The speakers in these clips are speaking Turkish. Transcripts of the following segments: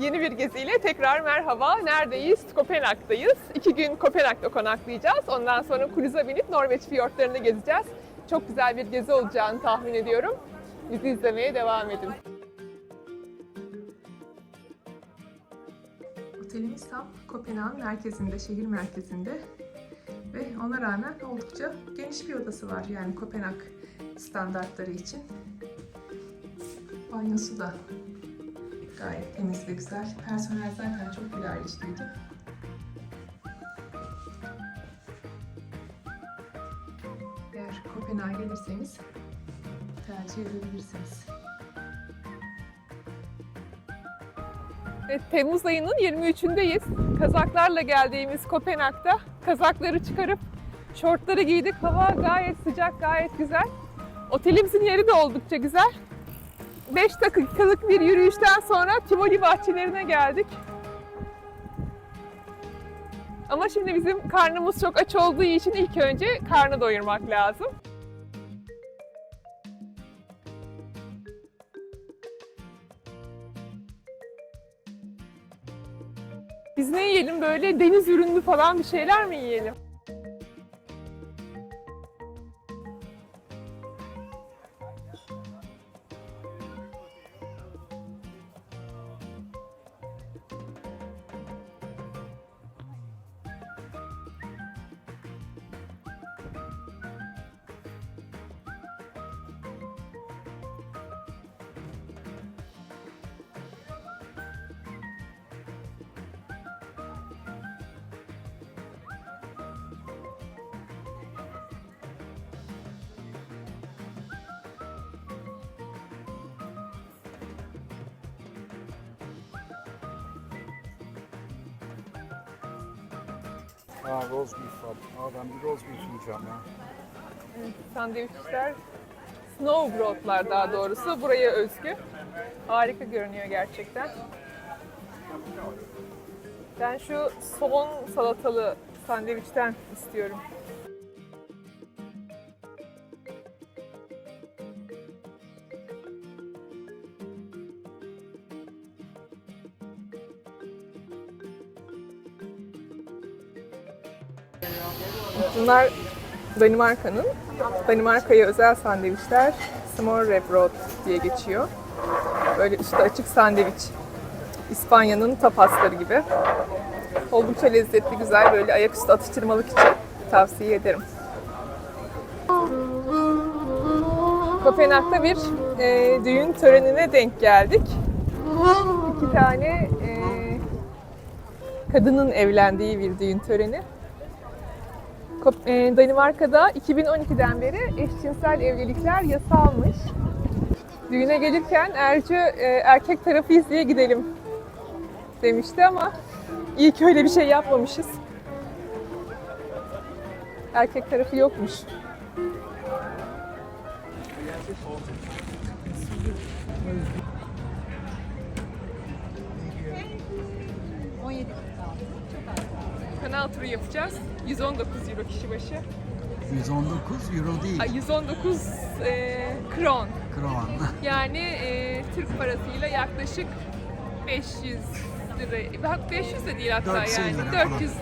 Yeni bir geziyle tekrar merhaba. Neredeyiz? Kopenhag'dayız. İki gün Kopenhag'da konaklayacağız. Ondan sonra kruza binip Norveç fiyortlarını gezeceğiz. Çok güzel bir gezi olacağını tahmin ediyorum. Bizi izlemeye devam edin. Otelimiz tam Kopenhag'ın merkezinde, şehir merkezinde. Ve ona rağmen oldukça geniş bir odası var yani Kopenhag standartları için. Banyosu da gayet temiz ve güzel. Personel zaten çok ilerleştiydi. Eğer Kopenhag'a gelirseniz tercih edebilirsiniz. Temmuz ayının 23'ündeyiz. Kazaklarla geldiğimiz Kopenhag'da kazakları çıkarıp şortları giydik. Hava gayet sıcak, gayet güzel. Otelimizin yeri de oldukça güzel. 5 dakikalık bir yürüyüşten sonra Tivoli bahçelerine geldik. Ama şimdi bizim karnımız çok aç olduğu için ilk önce karnı doyurmak lazım. Biz ne yiyelim böyle deniz ürünlü falan bir şeyler mi yiyelim? Aa roast beef var. Bir roast beef yiyeceğim ya. Sandviçler, snowbroadlar daha doğrusu buraya özgü. Harika görünüyor gerçekten. Ben şu soğan salatalı sandviçten istiyorum. Bunlar Danimarka'nın, Danimarka'ya özel sandviçler. Smørrebrød diye geçiyor. Böyle üstü açık sandviç. İspanya'nın tapasları gibi. Oldukça lezzetli, güzel böyle ayaküstü atıştırmalık için tavsiye ederim. Kopenhag'da bir e, düğün törenine denk geldik. İki tane e, kadının evlendiği bir düğün töreni. E, Danimarka'da 2012'den beri eşcinsel evlilikler yasalmış. Düğüne gelirken Ercü e, erkek tarafı izleye gidelim demişti ama iyi ki öyle bir şey yapmamışız. Erkek tarafı yokmuş. Kanal turu yapacağız. 119 euro kişi başı. 119 euro değil. Ay, 119 e, kron. Kron. Yani e, Türk parasıyla yaklaşık 500 lira. Bak 500 de değil hatta 400 yani. lira falan. 400.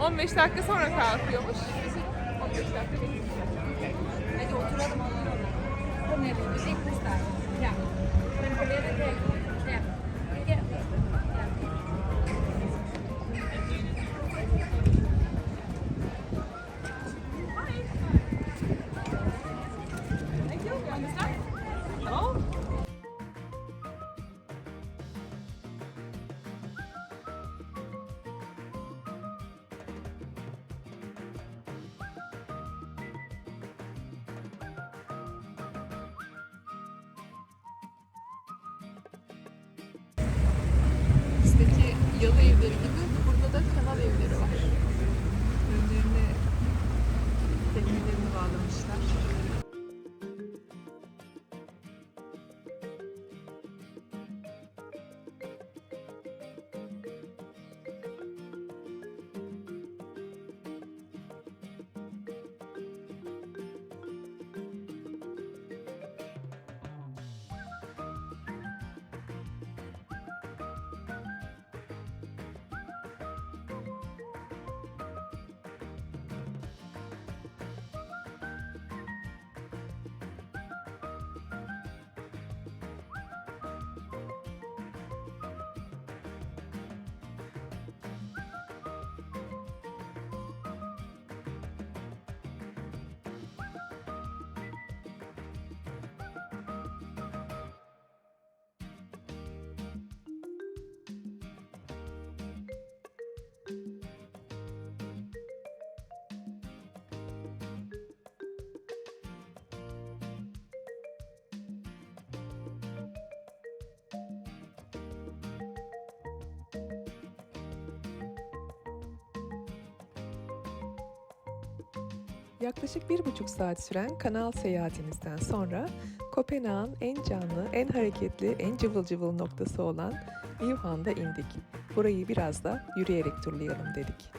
15 dakika sonra kalkıyormuş. 15 dakika. Hadi oturalım alalım. Kom her, vi yalı evleri gibi burada da kanal evleri var. Önlerine teknelerini bağlamışlar. Yaklaşık bir buçuk saat süren kanal seyahatimizden sonra Kopenhag'ın en canlı, en hareketli, en cıvıl cıvıl noktası olan Yuhan'da indik. Burayı biraz da yürüyerek turlayalım dedik.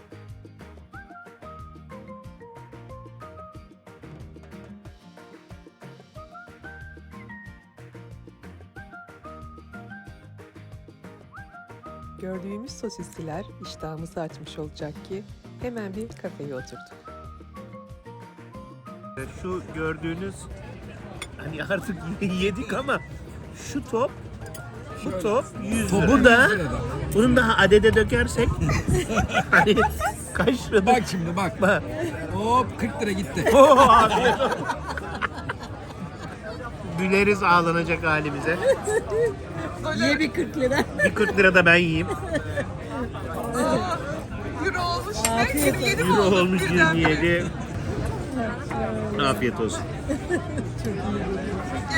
Gördüğümüz sosisliler iştahımızı açmış olacak ki hemen bir kafeye oturduk. Şu gördüğünüz hani artık yedik ama şu top bu top 100 lira. Bu da bunun daha adede dökersek hani kaç lira? Bak şimdi bak. Bak. Hop 40 lira gitti. Olsun. Güleriz ağlanacak halimize. Ye bir 40 lira. Bir 40 lira da ben yiyeyim. Euro olmuş Afiyet olsun. Euro olmuş 27. Afiyet olsun.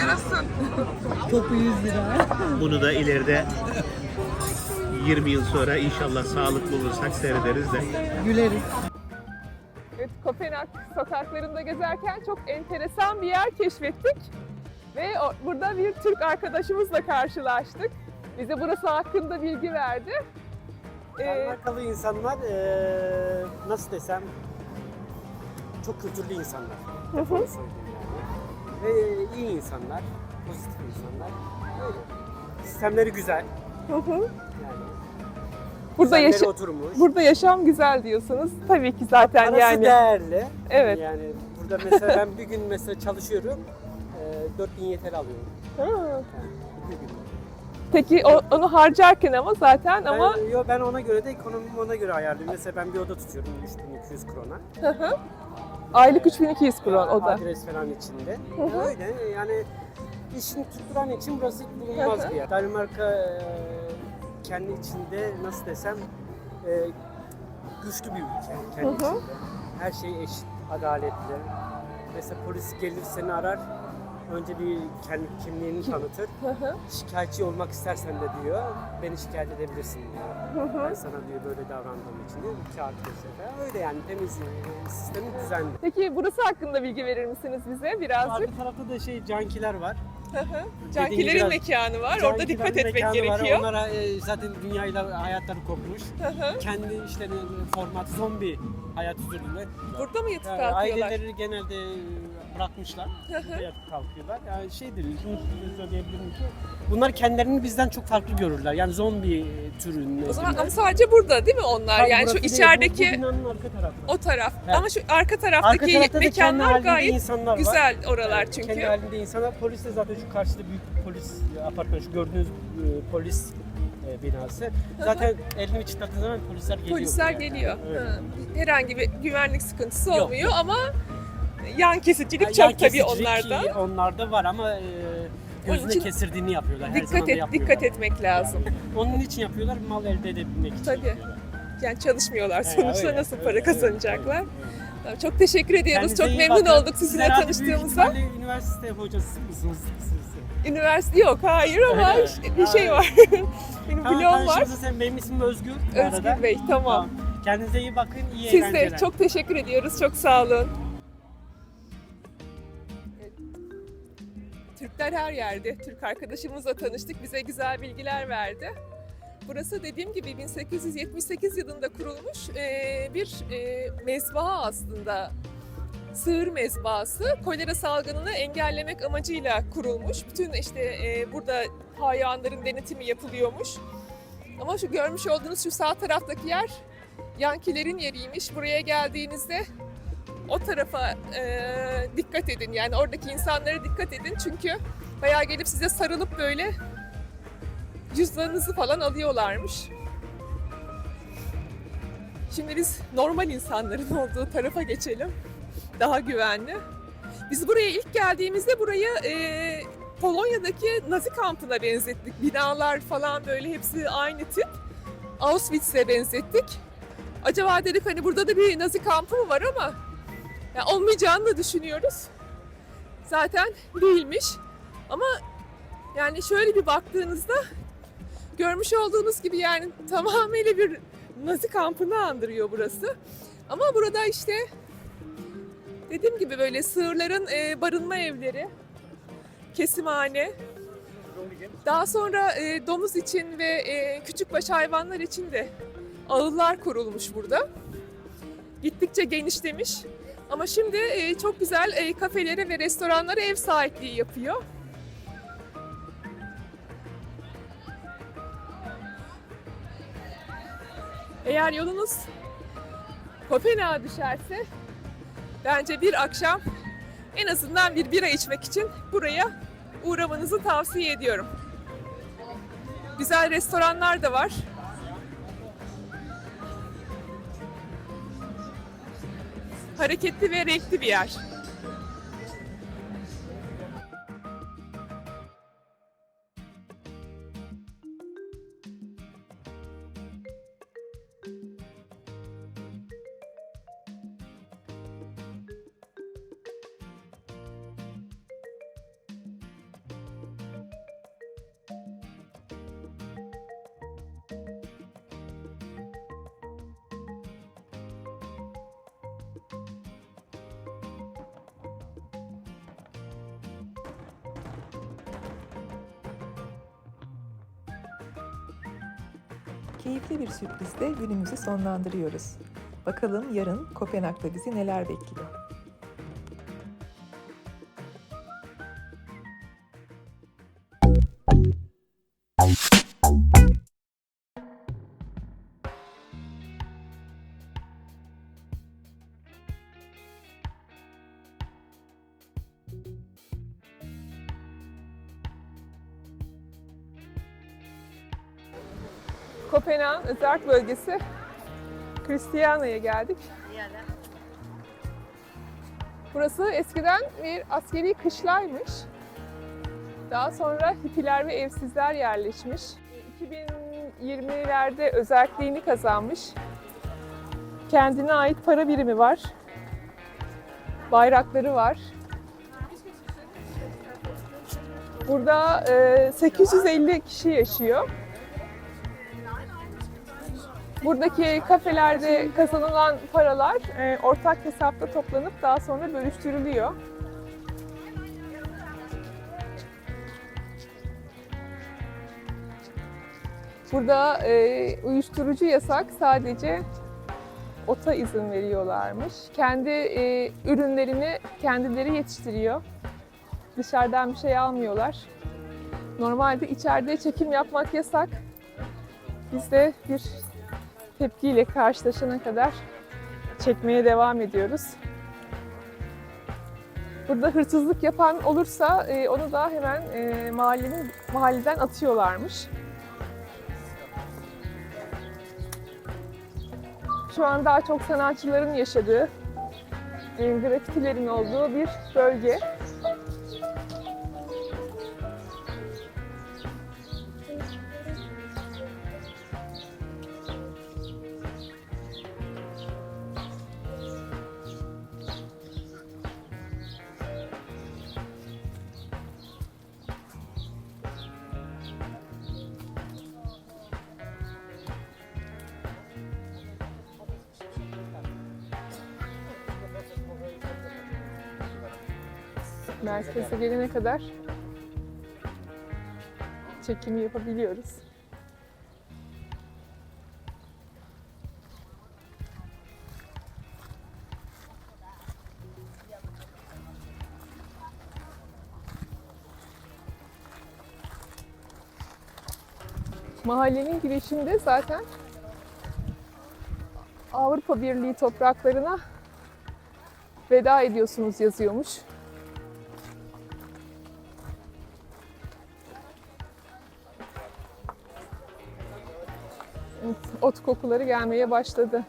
Yarasın. Topu 100 lira. Bunu da ileride 20 yıl sonra inşallah sağlıklı olursak seyrederiz de. Güleriz. Evet, Kopenhag sokaklarında gezerken çok enteresan bir yer keşfettik. Ve burada bir Türk arkadaşımızla karşılaştık. Bize burası hakkında bilgi verdi. Ee, Danimarkalı insanlar eee, nasıl desem çok kültürlü insanlar. Onu söyleyeyim yani. Ve iyi insanlar, pozitif insanlar. Öyle. Sistemleri güzel. hı hı. Yani burada, yaşa- oturmuş. burada yaşam güzel diyorsunuz. Tabii ki zaten Parası yani. değerli. Evet. Yani burada mesela ben bir gün mesela çalışıyorum. eee 4000 yeter alıyorum. Ha. Yani bir gün. Peki o- onu harcarken ama zaten ama Ben, yo, ben ona göre de ekonomimi ona göre ayarlıyorum. Mesela ben bir oda tutuyorum 3200 krona. Hı hı. Aylık 3200 kron o da. Adres falan içinde. Öyle yani işini tutturan için burası bulunmaz bir yer. Danimarka e, kendi içinde nasıl desem e, güçlü bir ülke kendi içinde. Her şey eşit, adaletli. Mesela polis gelir seni arar. Önce bir kendi kimliğini tanıtır. Şikayetçi olmak istersen de diyor, beni şikayet edebilirsin diyor. Ben sana diyor böyle davrandığım için diyor. Beş sefer. Öyle yani temiz, e, düzenli. Peki burası hakkında bilgi verir misiniz bize birazcık? Arka tarafta da şey cankiler var. Cankilerin biraz- mekanı var. Orada Cankilerin dikkat etmek mekanı var. gerekiyor. Onlara e, zaten dünyayla hayatları kopmuş. Kendi işlerini format zombi hayat sürdüler. Burada mı yatıp Yani kalkıyorlar? aileleri genelde bırakmışlar. Burada yatıp kalkıyorlar. Yani şeydir, şunu söyleyebilirim ki bunlar kendilerini bizden çok farklı görürler. Yani zombi türünün. O zaman ama sadece burada değil mi onlar? yani şu içerideki Bu, bu binanın arka tarafı. o taraf. Evet. Ama şu arka Arka taraftaki kendi mekanlar gayet insanlar var. güzel oralar Evet, çünkü. Kendi halinde insanlar. Polis de zaten şu karşıda büyük polis apartmanı. Şu gördüğünüz e, polis e, binası. Zaten elini çıtlattığın zaman polisler geliyor. Polisler buraya. geliyor. Evet. Herhangi bir güvenlik sıkıntısı Yok, olmuyor ama yan kesicilik çok yan tabii kesicilik onlarda. Onlarda var ama e, gözüne için kesirdiğini yapıyorlar. Her Dikkat zaman et, dikkat etmek lazım. Yani onun için yapıyorlar, mal elde edebilmek için Tabii. yapıyorlar. Yani çalışmıyorlar sonuçta öyle, nasıl öyle, para öyle, kazanacaklar. öyle, Tamam, Çok teşekkür ediyoruz. Kendinize Çok memnun bakın. olduk sizinle büyük tanıştığımıza. üniversite hocası mısınız siz? Üniversite yok, hayır ama Öyle bir şey var. Benim Tamam, blogum var. sen benim ismim Özgür. arada. Özgür Bey, tamam. Kendinize iyi bakın, iyi Siz de eğlenceler. çok teşekkür ediyoruz. Çok sağ olun. Türkler her yerde. Türk arkadaşımızla tanıştık. Bize güzel bilgiler verdi. Burası dediğim gibi 1878 yılında kurulmuş eee, bir eee, mezbaha aslında. Sığır mezbahası. Kolera salgınını engellemek amacıyla kurulmuş. Bütün işte eee, burada hayvanların denetimi yapılıyormuş. Ama şu görmüş olduğunuz şu sağ taraftaki yer Yankilerin yeriymiş. Buraya geldiğinizde o tarafa e, dikkat edin. Yani oradaki insanlara dikkat edin. Çünkü bayağı gelip size sarılıp böyle cüzdanınızı falan alıyorlarmış. Şimdi biz normal insanların olduğu tarafa geçelim. Daha güvenli. Biz buraya ilk geldiğimizde burayı e, Polonya'daki Nazi kampına benzettik. Binalar falan böyle hepsi aynı tip. Auschwitz'e benzettik. Acaba dedik hani burada da bir Nazi kampı mı var ama ya olmayacağını da düşünüyoruz. Zaten değilmiş. Ama yani şöyle bir baktığınızda görmüş olduğunuz gibi yani tamamıyla bir Nazi kampını andırıyor burası. Ama burada işte Dediğim gibi böyle sığırların e, barınma evleri, kesimhane. Daha sonra e, domuz için ve e, küçükbaş hayvanlar için de ağıllar kurulmuş burada. Gittikçe genişlemiş. Ama şimdi e, çok güzel e, kafelere ve restoranlara ev sahipliği yapıyor. Eğer yolunuz Kopenhag'a düşerse bence bir akşam en azından bir bira içmek için buraya uğramanızı tavsiye ediyorum. Güzel restoranlar da var. Hareketli ve renkli bir yer. Keyifli bir sürprizle günümüzü sonlandırıyoruz. Bakalım yarın Kopenhag'da bizi neler bekliyor. Kopenhag'ın Özerk bölgesi Christiania'ya geldik. Burası eskiden bir askeri kışlaymış. Daha sonra hippiler ve evsizler yerleşmiş. 2020'lerde özelliğini kazanmış. Kendine ait para birimi var. Bayrakları var. Burada e, 850 kişi yaşıyor. Buradaki kafelerde kazanılan paralar e, ortak hesapta toplanıp daha sonra bölüştürülüyor. Burada e, uyuşturucu yasak sadece ota izin veriyorlarmış. Kendi e, ürünlerini kendileri yetiştiriyor. Dışarıdan bir şey almıyorlar. Normalde içeride çekim yapmak yasak. Biz de bir tepkiyle karşılaşana kadar çekmeye devam ediyoruz. Burada hırsızlık yapan olursa e, onu da hemen e, mahallenin mahalleden atıyorlarmış. Şu an daha çok sanatçıların yaşadığı, e, grafitilerin olduğu bir bölge. Merkeze gelene kadar çekimi yapabiliyoruz. Mahallenin girişinde zaten Avrupa Birliği topraklarına veda ediyorsunuz yazıyormuş. Ot kokuları gelmeye başladı.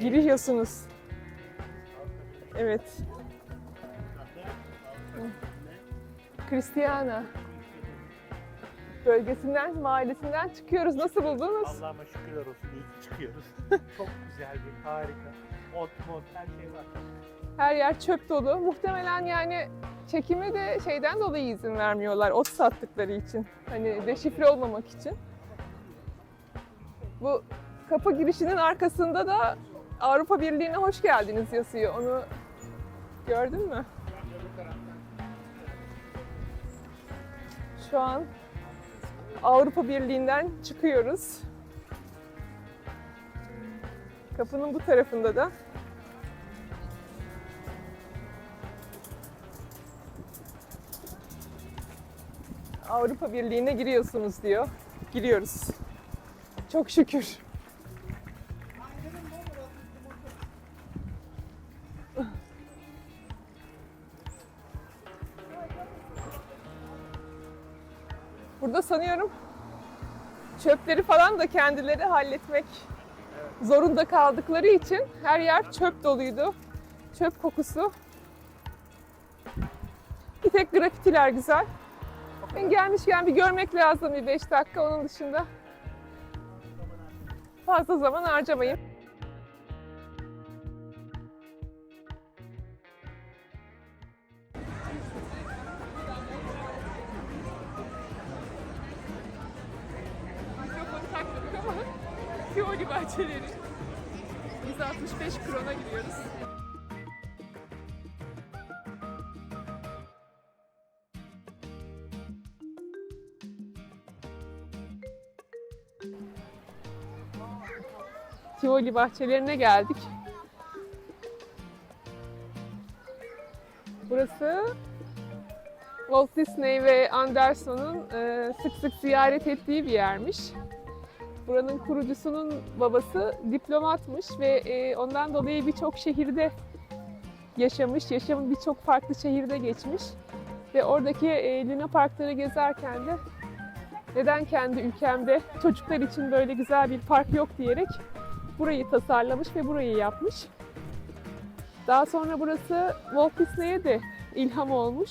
Giriyorsunuz. Evet. Cristiana bölgesinden, mahallesinden çıkıyoruz. Nasıl buldunuz? Allah'ıma şükürler olsun iyi ki çıkıyoruz. Çok güzel bir harika. Ot mot her şey var. Her yer çöp dolu. Muhtemelen yani çekimi de şeyden dolayı izin vermiyorlar. Ot sattıkları için. Hani deşifre olmamak için. Bu kapı girişinin arkasında da Avrupa Birliği'ne hoş geldiniz yazıyor. Onu gördün mü? Şu an Avrupa Birliği'nden çıkıyoruz. Kapının bu tarafında da Avrupa Birliği'ne giriyorsunuz diyor. Giriyoruz. Çok şükür. Burada sanıyorum çöpleri falan da kendileri halletmek zorunda kaldıkları için her yer çöp doluydu. Çöp kokusu. Bir tek grafitiler güzel. Ben gelmişken bir görmek lazım bir 5 dakika onun dışında. Fazla zaman harcamayın. Tivoli bahçelerine geldik. Burası Walt Disney ve Anderson'un e, sık sık ziyaret ettiği bir yermiş. Buranın kurucusunun babası diplomatmış ve e, ondan dolayı birçok şehirde yaşamış, yaşamın birçok farklı şehirde geçmiş. Ve oradaki e, Luna Parkları gezerken de neden kendi ülkemde çocuklar için böyle güzel bir park yok diyerek burayı tasarlamış ve burayı yapmış. Daha sonra burası Walt Disney'e de ilham olmuş.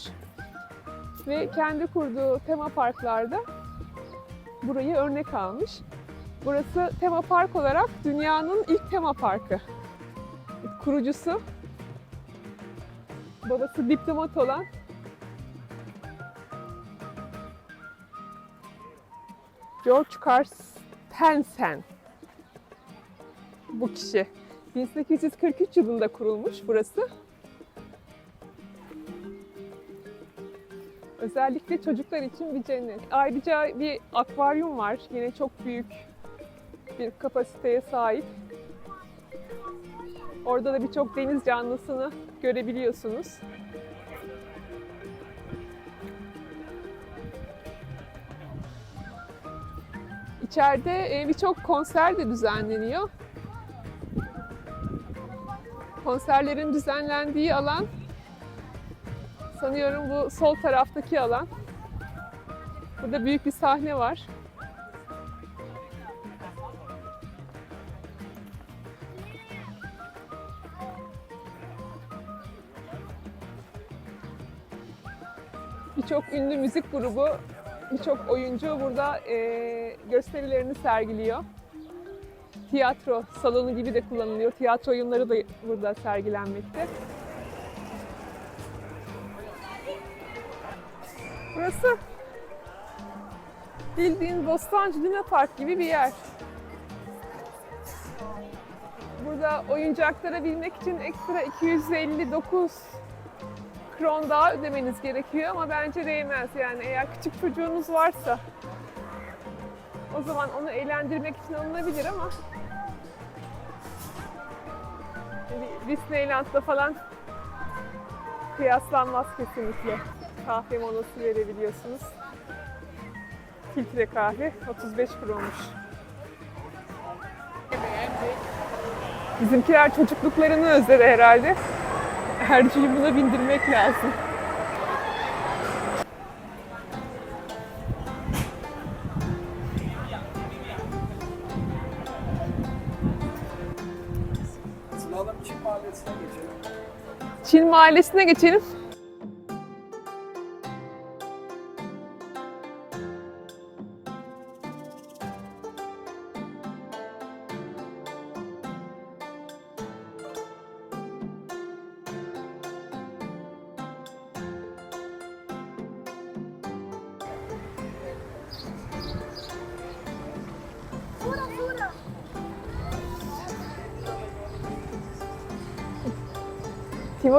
Ve kendi kurduğu tema parklarda burayı örnek almış. Burası tema park olarak dünyanın ilk tema parkı. Kurucusu, babası diplomat olan George Carstensen bu kişi. 1843 yılında kurulmuş burası. Özellikle çocuklar için bir cennet. Ayrıca bir akvaryum var. Yine çok büyük bir kapasiteye sahip. Orada da birçok deniz canlısını görebiliyorsunuz. İçeride e, birçok konser de düzenleniyor. Konserlerin düzenlendiği alan sanıyorum bu sol taraftaki alan. Burada büyük bir sahne var. Birçok ünlü müzik grubu, birçok oyuncu burada gösterilerini sergiliyor. Tiyatro salonu gibi de kullanılıyor. Tiyatro oyunları da burada sergilenmekte. Burası bildiğin Bostancı Luna Park gibi bir yer. Burada oyuncaklara binmek için ekstra 259 kron daha ödemeniz gerekiyor ama bence değmez yani eğer küçük çocuğunuz varsa o zaman onu eğlendirmek için alınabilir ama bir Disneyland'da falan kıyaslanmaz kesinlikle. Kahve molası verebiliyorsunuz. Filtre kahve 35 kronmuş. Bizimkiler çocukluklarını özledi herhalde. Ercü'yü buna bindirmek lazım. Çin mahallesine geçelim.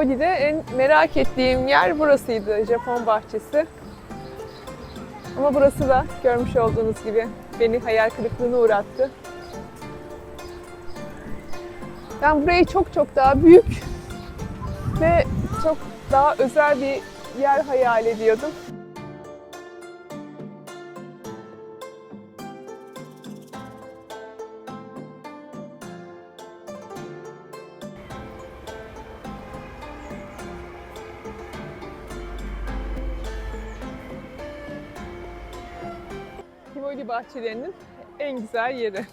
Tivoli'de en merak ettiğim yer burasıydı, Japon bahçesi. Ama burası da görmüş olduğunuz gibi beni hayal kırıklığına uğrattı. Ben burayı çok çok daha büyük ve çok daha özel bir yer hayal ediyordum. Bahçelerinin en güzel yeri.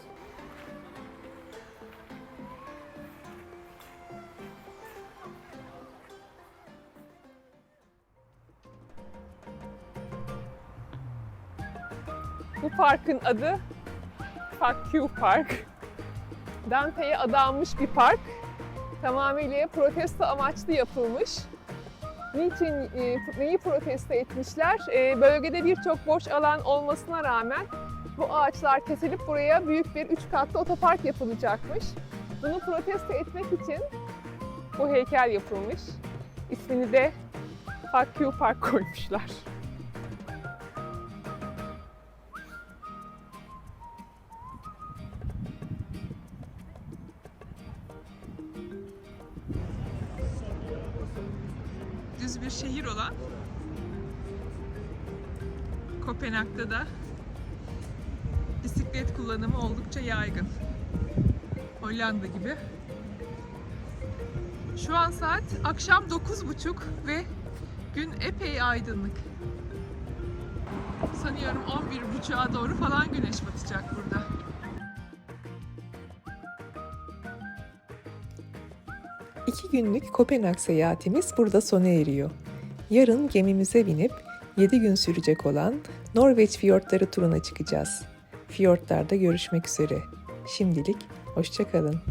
Bu parkın adı Fuck You Park. Dante'ye adanmış bir park. Tamamıyla protesto amaçlı yapılmış. Niçin e, neyi protesto etmişler? E, bölgede birçok boş alan olmasına rağmen bu ağaçlar kesilip buraya büyük bir üç katlı otopark yapılacakmış. Bunu protesto etmek için bu heykel yapılmış. İsmini de Fuck You Park koymuşlar. düz bir şehir olan Kopenhag'da da bisiklet kullanımı oldukça yaygın. Hollanda gibi. Şu an saat akşam 9.30 ve gün epey aydınlık. Sanıyorum 11.30'a doğru falan güneş batacak burada. İki günlük Kopenhag seyahatimiz burada sona eriyor. Yarın gemimize binip 7 gün sürecek olan Norveç fiyortları turuna çıkacağız. Fiyortlarda görüşmek üzere. Şimdilik hoşçakalın.